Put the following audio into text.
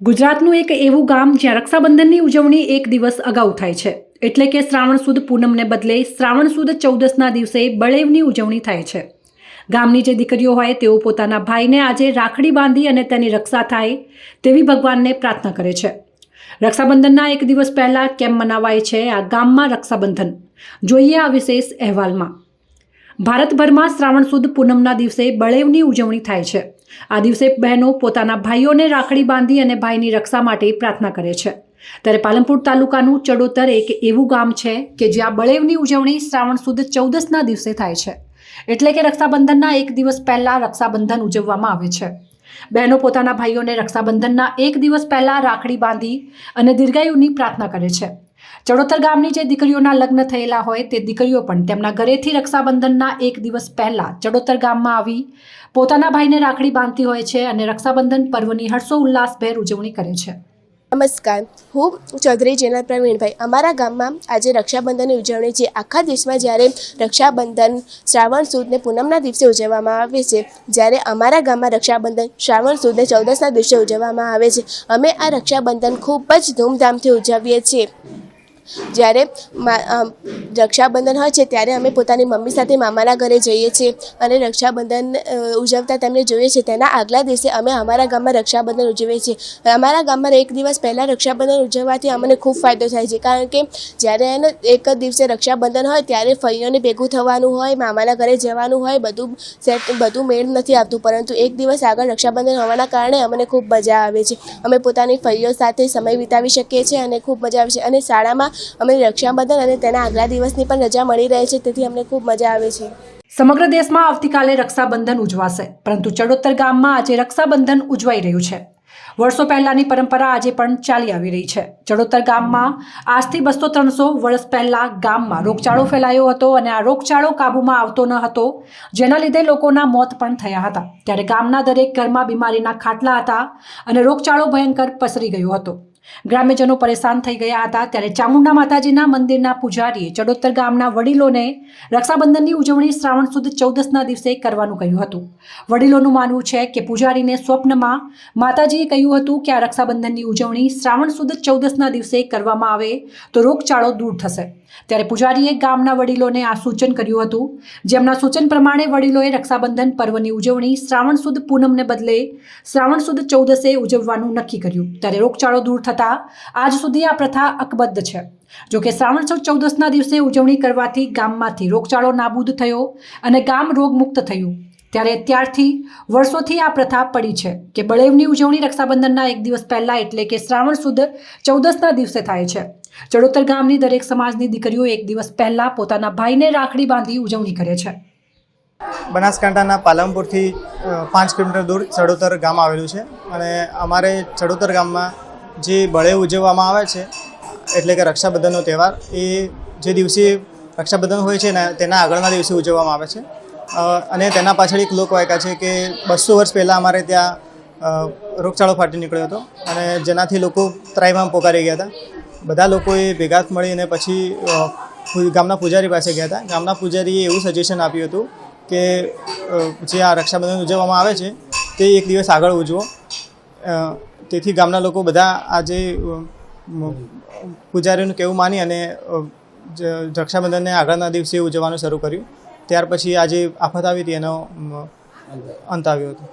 ગુજરાતનું એક એવું ગામ જ્યાં રક્ષાબંધનની ઉજવણી એક દિવસ અગાઉ થાય છે. એટલે કે શ્રાવણ સુદ પૂનમને બદલે શ્રાવણ સુદ ચૌદસના દિવસે બળેવની ઉજવણી થાય છે. ગામની જે દીકરીઓ હોય તેઓ પોતાના ભાઈને આજે રાખડી બાંધી અને તેની રક્ષા થાય તેવી ભગવાનને પ્રાર્થના કરે છે. રક્ષાબંધનના એક દિવસ પહેલાં કેમ મનાવાય છે આ ગામમાં રક્ષાબંધન? જોઈએ આ વિશેષ અહેવાલમાં. ભારતભરમાં શ્રાવણ સુદ પૂનમના દિવસે બળેવની ઉજવણી થાય છે. આ દિવસે બહેનો પોતાના ભાઈઓને રાખડી બાંધી અને ભાઈની રક્ષા માટે પ્રાર્થના કરે છે. ત્યારે પાલનપુર તાલુકાનું ચડોતર એક એવું ગામ છે કે જ્યાં બળેવની ઉજવણી શ્રાવણ સુદ ચૌદસના દિવસે થાય છે. એટલે કે રક્ષાબંધનના એક દિવસ પહેલાં રક્ષાબંધન ઉજવવામાં આવે છે. બહેનો પોતાના ભાઈઓને રક્ષાબંધનના એક દિવસ પહેલાં રાખડી બાંધી અને દીર્ઘાયુની પ્રાર્થના કરે છે. ચડોતર ગામની જે દીકરીઓના લગ્ન થયેલા હોય તે દીકરીઓ પણ તેમના ઘરેથી રક્ષાબંધનના એક દિવસ પહેલા ચડોતર ગામમાં આવી પોતાના ભાઈને રાખડી બાંધતી હોય છે અને રક્ષાબંધન પર્વની હર્ષો ઉલ્લાસભેર ઉજવણી કરે છે. નમસ્કાર. હું ચૌધરી જેનલ પ્રવીણભાઈ. અમારા ગામમાં આજે રક્ષાબંધનની ઉજવણી છે. આખા દેશમાં જ્યારે રક્ષાબંધન, શ્રાવણ સુદને પૂનમના દિવસે ઉજવવામાં આવે છે, જ્યારે અમારા ગામમાં રક્ષાબંધન, શ્રાવણ સુદને ચૌદસના દિવસે ઉજવવામાં આવે છે. અમે આ રક્ષાબંધન ખૂબ જ ધૂમધામથી ઉજવીએ છીએ. જ્યારે રક્ષાબંધન હોય છે, ત્યારે અમે પોતાની મમ્મી સાથે મામાના ઘરે જઈએ છીએ અને રક્ષાબંધન ઉજવતા તેમને જોઈએ છીએ. તેના આગલા દિવસે અમે અમારા ગામમાં રક્ષાબંધન ઉજવીએ છીએ. અમારા ગામમાં એક દિવસ પહેલાં રક્ષાબંધન ઉજવવાથી અમને ખૂબ ફાયદો થાય છે, કારણ કે જ્યારે એને એક જ દિવસે રક્ષાબંધન હોય, ત્યારે ફઈઓને ભેગું થવાનું હોય, મામાના ઘરે જવાનું હોય, બધું સેટ, બધું મેળ નથી આવતું. પરંતુ એક દિવસ આગળ રક્ષાબંધન હોવાના કારણે અમને ખૂબ મજા આવે છે. અમે પોતાની ફઈઓ સાથે સમય વિતાવી શકીએ છીએ અને ખૂબ મજા આવે છે. અને શાળામાં અમને રક્ષાબંધન અને તેના આગલા દિવસની પણ રજા મળી રહે છે, તેથી અમને ખૂબ મજા આવે છે. સમગ્ર દેશમાં આવતીકાલે રક્ષાબંધન ઉજવાશે, પરંતુ ચડોતર ગામમાં આજે રક્ષાબંધન ઉજવાઈ રહ્યું છે. વર્ષો પહેલાની પરંપરા આજે પણ ચાલી આવી રહી છે. ચડોતર ગામમાં આજથી બસો ત્રણસો વર્ષ પહેલા ગામમાં રોગચાળો ફેલાયો હતો અને આ રોગચાળો કાબૂમાં આવતો ન હતો, જેના લીધે લોકોના મોત પણ થયા હતા. ત્યારે ગામના દરેક ઘરમાં બીમારીના ખાટલા હતા અને રોગચાળો ભયંકર પસરી ગયો હતો. ગ્રામ્યજનો પરેશાન થઈ ગયા હતા ત્યારે ચામુંડા માતાજીના મંદિરના પૂજારીએ ચડોતર ગામના વડીલોને રક્ષાબંધનની ઉજવણી શ્રાવણ સુદ ચૌદસના દિવસે કરવાનું કહ્યું હતું. વડીલોનું માનવું છે કે પૂજારીને સ્વપ્નમાં માતાજીએ કહ્યું હતું કે આ રક્ષાબંધનની ઉજવણી શ્રાવણ સુદ ચૌદસના દિવસે કરવામાં આવે તો રોગચાળો દૂર થશે. ત્યારે પૂજારીએ ગામના વડીલોને આ સૂચન કર્યું હતું. જેમના સૂચન પ્રમાણે વડીલોએ રક્ષાબંધન પર્વની ઉજવણી શ્રાવણ સુદ પૂનમને બદલે શ્રાવણ સુદ ચૌદસે ઉજવવાનું નક્કી કર્યું. ત્યારે રોગચાળો દૂર થતાં આજ સુધી આ પ્રથા અકબદ્ધ છે. જો કે શ્રાવણ સુદ ચૌદસના દિવસે ઉજવણી કરવાથી ગામમાંથી રોગચાળો નાબૂદ થયો અને ગામ રોગમુક્ત થયું. ત્યારે ત્યારથી વર્ષોથી આ પ્રથા પડી છે કે બળેવની ઉજવણી રક્ષાબંધનના એક દિવસ પહેલાં એટલે કે શ્રાવણ સુદ ચૌદસના દિવસે થાય છે. ચડોતર ગામની દરેક સમાજની દીકરીઓ એક દિવસ પહેલાં પોતાના ભાઈને રાખડી બાંધી ઉજવણી કરે છે. બનાસકાંઠાના પાલમપુરથી પાંચ કિલોમીટર દૂર ચડોતર ગામ આવેલું છે અને અમારે ચડોતર ગામમાં જે બળે ઉજવવામાં આવે છે, એટલે કે રક્ષાબંધનનો તહેવાર, એ જે દિવસે રક્ષાબંધન હોય છે ને, તેના આગળના દિવસે ઉજવવામાં આવે છે. અને તેના પાછળ એક લોકવાયકા છે કે બસો વર્ષ પહેલાં અમારે ત્યાં રોગચાળો ફાટી નીકળ્યો હતો અને જેનાથી લોકો ત્રાઈમાં પોકારી ગયા હતા. બધા લોકોએ ભેગા મળીને પછી ગામના પૂજારી પાસે ગયા હતા. ગામના પૂજારીએ એવું સજેશન આપ્યું હતું કે જે આ રક્ષાબંધન ઉજવવામાં આવે છે, તે એક દિવસ આગળ ઉજવો. તેથી ગામના લોકો બધા આજે પૂજારીનું કહેવું માની અને રક્ષાબંધનને આગળના દિવસે ઉજવવાનું શરૂ કર્યું. ત્યાર પછી આજે આફત આવી હતી એનો અંત આવ્યો હતો.